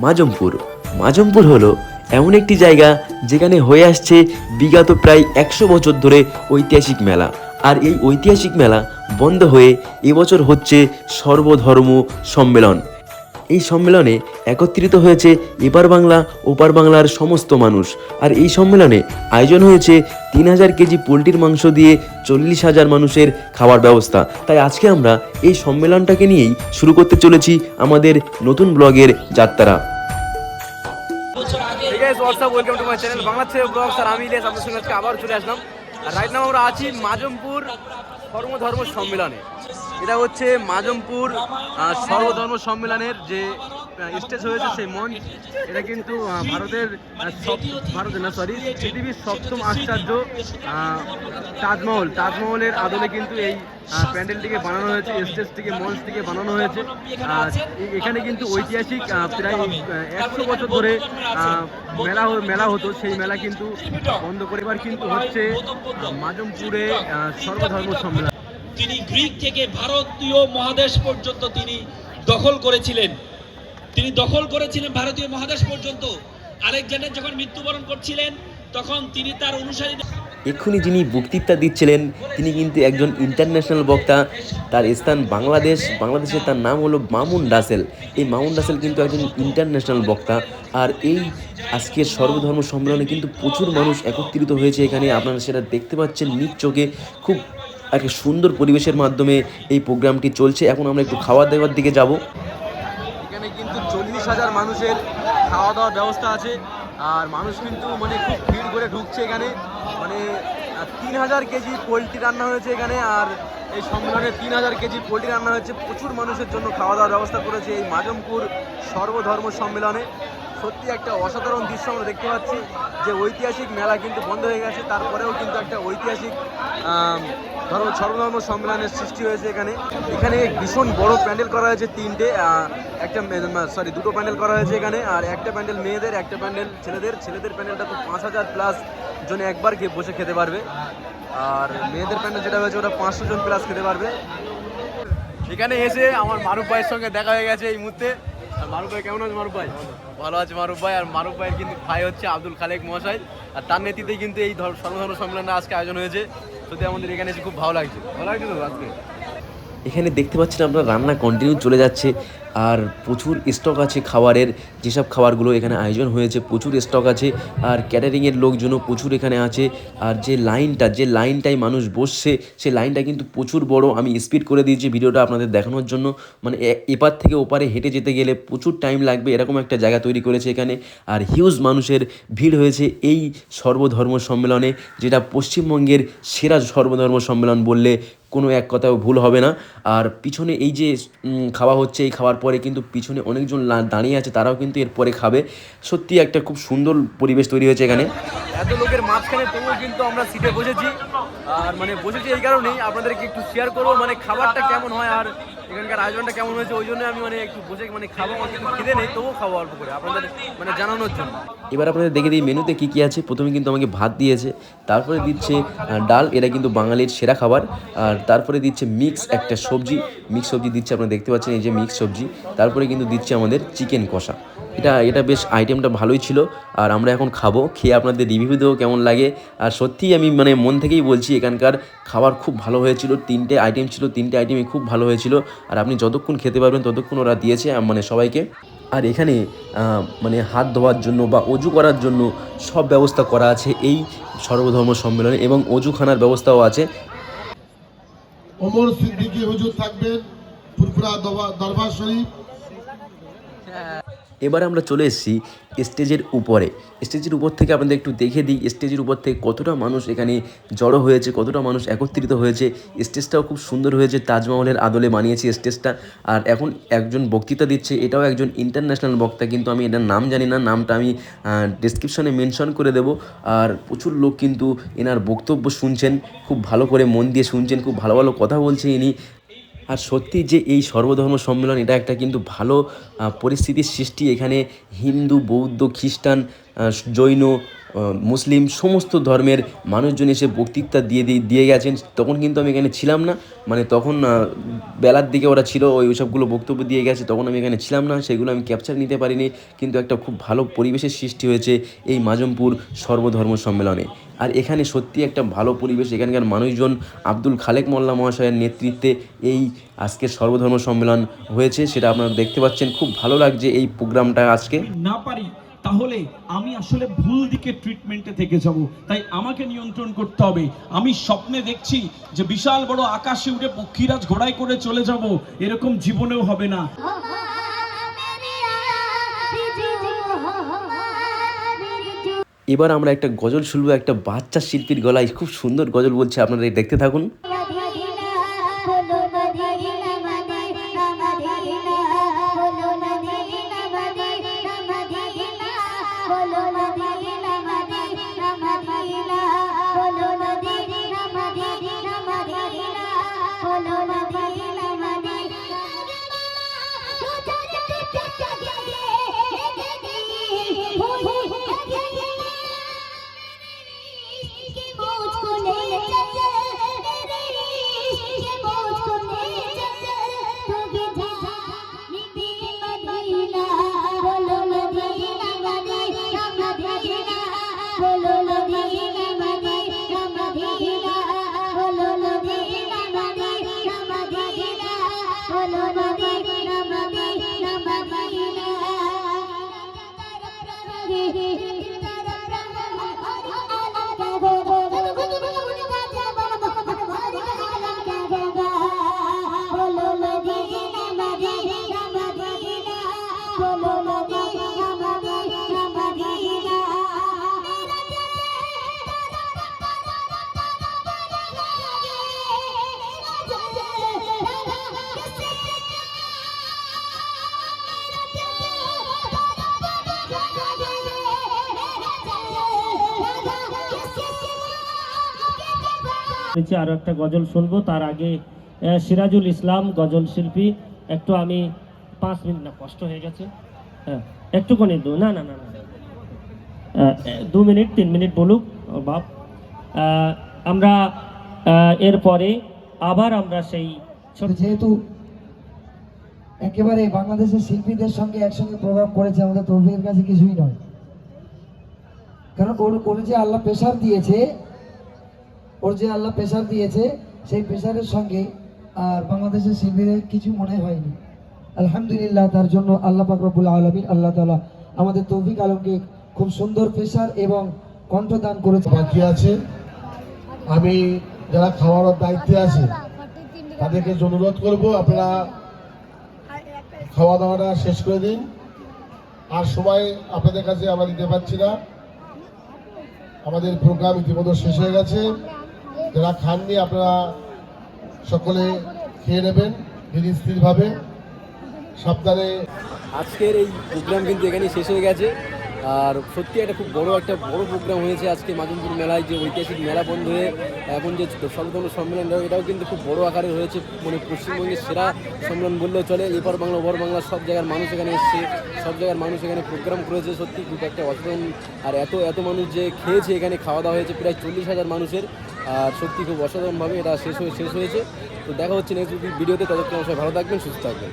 মাজমপুর। মাজমপুর হলো এমন একটি জায়গা যেখানে হয়ে আসছে বিগত প্রায় একশো বছর ধরে ঐতিহাসিক মেলা। আর এই ঐতিহাসিক মেলা বন্ধ হয়ে এবছর হচ্ছে সর্বধর্ম সম্মেলন। এই সম্মেলনে একত্রিত হয়েছে এপার বাংলা, ওপার বাংলার সমস্ত মানুষ। আর এই সম্মেলনে আয়োজন হয়েছে তিন হাজার কেজি পোলট্রির মাংস দিয়ে চল্লিশ হাজার মানুষের খাওয়ার ব্যবস্থা। তাই আজকে আমরা এই সম্মেলনটাকে নিয়েই শুরু করতে চলেছি আমাদের নতুন ব্লগের যাত্রা। What's up? Welcome to my channel. Bangla ছেলে ব্লগস আর আমি ইলিয়াস, আপনাদের সঙ্গে আজকে আবার চলে আসলাম। আর রাইট নাও আমরা আছি মাজমপুর সর্বধর্ম সম্মেলনে। এটা হচ্ছে মাজমপুর সর্বধর্ম সম্মেলনের যে স্টেজ হয়েছে সেই মঞ্চ। এটা কিন্তু ভারতের ভারতের না সরি পৃথিবীর সপ্তম আশ্চর্য তাজমহল। তাজমহলের আদলে কিন্তু এই প্যান্ডেলটিকে বানানো হয়েছে, স্টেজটিকে, মঞ্চটিকে বানানো হয়েছে। এখানে কিন্তু ঐতিহাসিক প্রায় একশো বছর ধরে মেলা মেলা হতো, সেই মেলা কিন্তু বন্ধ করিবার কিন্তু হচ্ছে মাজমপুরে সর্বধর্ম সম্মেলন। তিনি গ্রিক থেকে ভারতীয় মহাদেশ পর্যন্ত তিনি দখল করেছিলেন। তিনি দখল করেছিলেন ভারতীয় মহাদেশ পর্যন্ত। আলেকজান্ডার যখন মৃত্যুবরণ করছিলেন, তখন তিনি তার অনুসারী এক্ষুনি যিনি বক্তৃতা দিচ্ছিলেন, তিনি কিন্তু একজন ইন্টারন্যাশনাল বক্তা। তার স্থান বাংলাদেশ, বাংলাদেশে তার নাম হলো মামুন রাসেল। এই মামুন রাসেল কিন্তু একজন ইন্টারন্যাশনাল বক্তা। আর এই আজকের সর্বধর্ম সম্মেলনে কিন্তু প্রচুর মানুষ একত্রিত হয়েছে এখানে। আপনারা সেটা দেখতে পাচ্ছেন নিজ চোখে। খুব একটা সুন্দর পরিবেশের মাধ্যমে এই প্রোগ্রামটি চলছে। এখন আমরা একটু খাওয়া দাওয়ার দিকে যাব। এখানে কিন্তু চল্লিশ হাজার মানুষের খাওয়া দাওয়ার ব্যবস্থা আছে। আর মানুষ কিন্তু মানে খুব ভিড় করে ঢুকছে এখানে। মানে তিন হাজার কেজি পোলট্রি রান্না হয়েছে এখানে, আর এই সম্মেলনে তিন হাজার কেজি পোলট্রি রান্না হয়েছে। প্রচুর মানুষের জন্য খাওয়া দাওয়ার ব্যবস্থা করেছে এই মাজমপুর সর্বধর্ম সম্মেলনে। সত্যি একটা অসাধারণ দৃশ্য আমরা দেখতে পাচ্ছি, যে ঐতিহাসিক মেলা কিন্তু বন্ধ হয়ে গেছে, তারপরেও কিন্তু একটা ঐতিহাসিক ধর্ম, সর্বধর্ম সম্মেলনের সৃষ্টি হয়েছে এখানে। এখানে ভীষণ বড় প্যান্ডেল করা হয়েছে তিনটে একটা সরি দুটো প্যান্ডেল করা হয়েছে এখানে, আর একটা প্যান্ডেল মেয়েদের, একটা প্যান্ডেল ছেলেদের। ছেলেদের প্যান্ডেলটা তো পাঁচ হাজার প্লাস জন একবার গিয়ে বসে খেতে পারবে। আর মেয়েদের প্যান্ডেল যেটা হয়েছে ওটা পাঁচশো জন প্লাস খেতে পারবে। এখানে এসে আমার মারুফ ভাইয়ের সঙ্গে দেখা হয়ে গেছে এই মুহূর্তে। আর মারুফ ভাই কেমন আছে মারুফ ভাই? ভালো আছে মারুফ ভাই। আর মারুফ ভাইয়ের কিন্তু ভাই হচ্ছে আব্দুল খালেক মহাশয়। আর তার নেতৃত্বে কিন্তু এই ধর- সর্বধর্ম সম্মেলনে আজকে আয়োজন হয়েছে। সত্যি আমাদের এখানে এসে খুব ভালো লাগছে। ভালো লাগছে তো আজকে? এখানে দেখতে পাচ্ছেন আপনার রান্না কন্টিনিউ চলে যাচ্ছে। আর প্রচুর স্টক আছে খাবারের, যেসব খাবারগুলো এখানে আয়োজন হয়েছে, প্রচুর স্টক আছে। আর ক্যাটারিংয়ের লোকজনও প্রচুর এখানে আছে। আর যে লাইনটা, যে লাইনটায় মানুষ বসছে সেই লাইনটা কিন্তু প্রচুর বড়। আমি স্পিড করে দিয়েছি ভিডিওটা আপনাদের দেখানোর জন্য। মানে এপার থেকে ওপারে হেঁটে যেতে গেলে প্রচুর টাইম লাগবে। এরকম একটা জায়গা তৈরি করেছে এখানে। আর হিউজ মানুষের ভিড় হয়েছে এই সর্বধর্ম সম্মেলনে, যেটা পশ্চিমবঙ্গের সেরা সর্বধর্ম সম্মেলন বললে কোনো এক কথাও ভুল হবে না। আর পিছনে এই যে খাওয়া হচ্ছে, এই খাওয়ার পরে কিন্তু পিছনে অনেকজন দাঁড়িয়ে আছে, তারাও কিন্তু এরপরে খাবে। সত্যি একটা খুব সুন্দর পরিবেশ তৈরি হয়েছে এখানে। এত লোকের মাঝখানে তবুও কিন্তু আমরা সিটে বসেছি। আর মানে বসেছি এই কারণেই আপনাদেরকে একটু শেয়ার করব মানে খাবারটা কেমন হয় আর এখানকার আয়োজনটা কেমন হয়েছে, ওই জন্য আমি মানে একটু বসে মানে খাব আমার খিদে নেই, তবুও খাব অল্প করে, আপনাদের মানে জানানোর জন্য। এবার আপনাদের দেখে দিই মেনুতে কী কী আছে, প্রথমে কিন্তু আমাকে ভাত দিয়েছে, তারপরে দিচ্ছে ডাল, এটা কিন্তু বাঙালির সেরা খাবার, আর তারপরে দিচ্ছে মিক্স একটা সবজি মিক্স সবজি দিচ্ছে, আপনারা দেখতে পাচ্ছেন এই যে মিক্স সবজি, তারপরে কিন্তু দিচ্ছে আমাদের চিকেন কষা। এটা এটা বেশ আইটেমটা ভালোই ছিল। আর আমরা এখন খাব খেয়ে আপনাদের রিভিউ দেবো কেমন লাগে। আর সত্যিই আমি মানে মন থেকেই বলছি এখানকার খাবার খুব ভালো হয়েছিল। তিনটে আইটেম ছিল তিনটে আইটেমই খুব ভালো হয়েছিল। আর আপনি যতক্ষণ খেতে পারবেন ততক্ষণ ওরা দিয়েছে মানে সবাইকে। আর এখানে মানে হাত ধোয়ার জন্য বা অজু করার জন্য সব ব্যবস্থা করা আছে এই সর্বধর্ম সম্মেলনে এবং অজুখানার ব্যবস্থাও আছে। ওমর সিদ্দিকী হুজুর থাকবেন ফুরফুরা দরবার শরীফ। এবার আমরা চলে এসেছি স্টেজের উপরে। স্টেজের উপর থেকে আপনাদের একটু দেখে দিই, স্টেজের উপর থেকে কতটা মানুষ এখানে জড়ো হয়েছে, কতটা মানুষ একত্রিত হয়েছে। স্টেজটাও খুব সুন্দর হয়েছে, তাজমহলের আদলে বানিয়েছি স্টেজটা। আর এখন একজন বক্তৃতা দিচ্ছে, এটাও একজন ইন্টারন্যাশনাল বক্তা, কিন্তু আমি এটার নাম জানি না, নামটা আমি ডিসক্রিপশনে মেনশন করে দেব। আর প্রচুর লোক কিন্তু এনার বক্তব্য শুনছেন, খুব ভালো করে মন দিয়ে শুনছেন, খুব ভালো ভালো কথা বলছে ইনি। আর সত্যি যে এই সর্বধর্ম সম্মেলন, এটা একটা কিন্তু ভালো পরিস্থিতির সৃষ্টি। এখানে হিন্দু, বৌদ্ধ, খ্রিস্টান জৈন মুসলিম সমস্ত ধর্মের মানুষজন এসে বক্তৃতা দিয়ে দিয়ে দিয়ে গেছেন। তখন কিন্তু আমি এখানে ছিলাম না। মানে তখন বেলার দিকে ওরা ছিল, ওই সবগুলো বক্তব্য দিয়ে গেছে, তখন আমি এখানে ছিলাম না। সেগুলো আমি ক্যাপচার নিতে পারিনি। কিন্তু একটা খুব ভালো পরিবেশের সৃষ্টি হয়েছে এই মাজমপুর সর্বধর্ম সম্মেলনে। আর এখানে সত্যি একটা ভালো পরিবেশ। এখানকার মানুষজন আব্দুল খালেক মোল্লা মহাশয়ের নেতৃত্বে এই আজকের সর্বধর্ম সম্মেলন হয়েছে সেটা আপনারা দেখতে পাচ্ছেন। খুব ভালো লাগছে এই প্রোগ্রামটা আজকে। না পারি তাহলে আমি আসলে ভুল দিকে ট্রিটমেন্টে থেকে যাব। তাই আমাকে নিয়ন্ত্রণ করতে হবে। আমি স্বপ্নে দেখছি যে বিশাল বড় আকাশে উঠে পক্ষীরাজ ঘোড়ায় করে চলে যাব। এরকম জীবনেও হবে না। এবার আমরা একটা গজল শুনব, একটা বাচ্চা শিল্পীর গলায়। খুব সুন্দর গজল বলছে, আপনারা দেখতে থাকুন। হয়েছে আরও একটা গজল শুনব। তার আগে সিরাজুল ইসলাম গজল শিল্পী। একটু আমি পাঁচ মিনিট না, কষ্ট হয়ে গেছে। হ্যাঁ একটুখানি দু, না না না না। দু মিনিট, তিন মিনিট বলুক বাপ। আমরা এরপরে আবার আমরা সেই যেহেতু একেবারে বাংলাদেশের শিল্পীদের সঙ্গে একসঙ্গে প্রোগ্রাম করেছে, আমাদের তৌফিকের কাছে কিছুই নয়। কারণ ওর ওর যে আল্লাহ প্রেশার দিয়েছে ওর যে আল্লাহ প্রেশার দিয়েছে, সেই প্রেশারের সঙ্গে আর বাংলাদেশের শিল্পীদের কিছু মনে হয়নি। আলহামদুলিল্লাহ, তার জন্য আল্লাহ পাক রব্বুল আলমিন আল্লাহ তালা আমাদের তৌফিক আলমকে খুব সুন্দর প্রেশার এবং কণ্ঠদান করেছে বাকি আছে? আমি যারা খাওয়ানোর দায়িত্বে আছে, তাদেরকে অনুরোধ করব আপনারা খাওয়া দাওয়াটা শেষ করে দিন। আর সময় আপনাদের কাছে আমরা দিতে পারছি না। আমাদের প্রোগ্রাম ইতিমধ্যে শেষ হয়ে গেছে। যারা খাননি আপনারা সকলে খেয়ে নেবেন ধীরে স্থিরভাবে। সাবধানে। আজকের এই প্রোগ্রাম কিন্তু এখানে শেষ হয়ে গেছে। আর সত্যি একটা খুব বড় একটা বড় প্রোগ্রাম হয়েছে আজকে মাজনপুর মেলায়, যে ঐতিহাসিক মেলা বন্ধ হয়ে এখন যে সর্বধর্ম সম্মেলন, এটাও কিন্তু খুব বড় আকারে হয়েছে। মানে পশ্চিমবঙ্গের সেরা সম্মেলন বললেও চলে, এপার বাংলা, ওপর বাংলা, সব জায়গার মানুষ এখানে এসছে, সব জায়গার মানুষ এখানে প্রোগ্রাম করেছে। সত্যি খুব একটা অসাধারণ। আর এত এত মানুষ যে খেয়েছে এখানে, খাওয়া দাওয়া হয়েছে, প্রায় চল্লিশ হাজার মানুষের। আর সত্যি খুব অসাধারণভাবে এটা শেষ হয়ে শেষ হয়েছে। তো দেখা হচ্ছে নেক্সট ভিডিওতে, ততক্ষণ সবাই ভালো থাকবেন, সুস্থ থাকবেন।